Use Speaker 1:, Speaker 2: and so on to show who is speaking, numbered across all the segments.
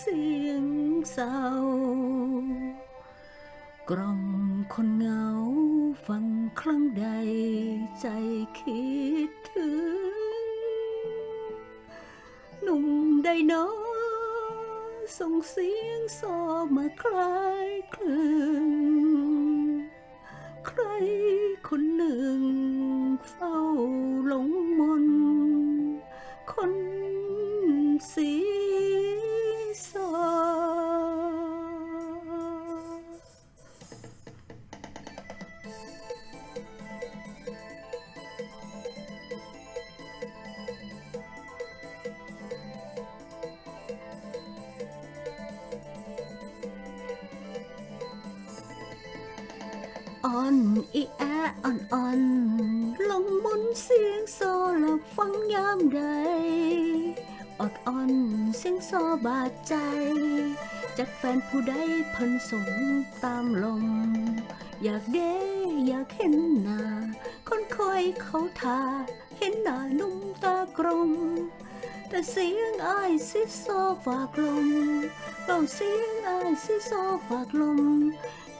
Speaker 1: เสียงเศร้ากล่อมคนเหงาฟังครั้งใดใจคิดถึง หนุ่มไดโนส่งเสียงโซมาคลายคลึงใครคนหนึ่งเฝ้าหลงมน คนสีซ อ่อนอีแออ่อนอ่อนลงมนเสียงโซหลับฟังยามใดอดอ่อนเสียงโซบาดใจจากแฟนผู้ใดพันสงตามลม อยากเด้อยากเห็นหน้าคนคอยเขาทา เห็นหน้านุ่มตากลมแต่เสียงอายสิโซฝากลมเบาเสียงอายสิโซฝากลม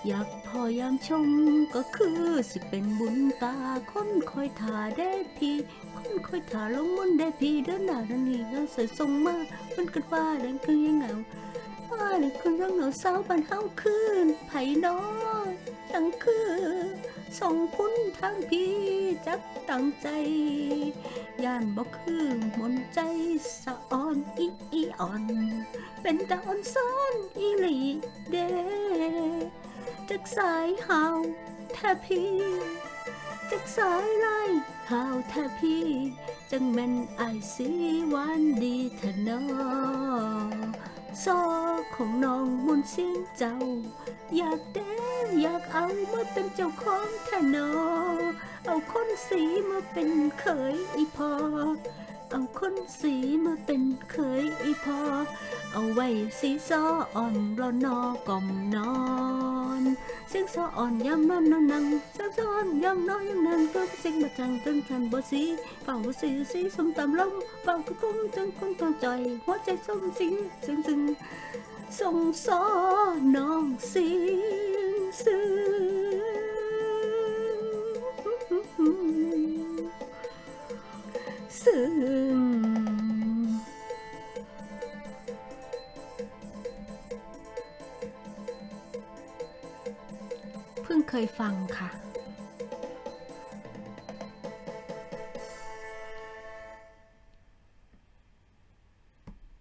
Speaker 1: อยากพอยามชมก็คือสิเป็นบุญตาคนคอยถ่าได้พี่คนคอยถ่าลงมนได้พี่เดินหน้าเดินนี่ก็ใส่ทรงมากมันกันว่าเดินคือยังเหงาว่าเลยคือยังเหงาเศร้าบันเฮาคืนไผ่น้อยจังคือส่งพุ้นทางพี่จักตั้งใจย่านบ่คือมนใจสะอ่อนอีอีอ่อน เป็นตาอ่อนซ้อนอีหลีเด จากสายหาวแทพี่จากสายไล่หาวแทพี่จังแม่นไอายสีวานดีแทนอซอของน้องมนเสียงเจ้า อยากเด้อยากเอามาเป็นเจ้าของแทนอเอาคนสีมาเป็นเขยอีพอเอาคนสีมาเป็นเขยอีพอ เอาไว้สีซออ่อนรอนอกล่อมนอ นเสียงซออ่อนยำนอนนอนนังเสียงซออ่อนยำนอนยำนังก็เสียงบะจังตึง งเคยฟังค่ะ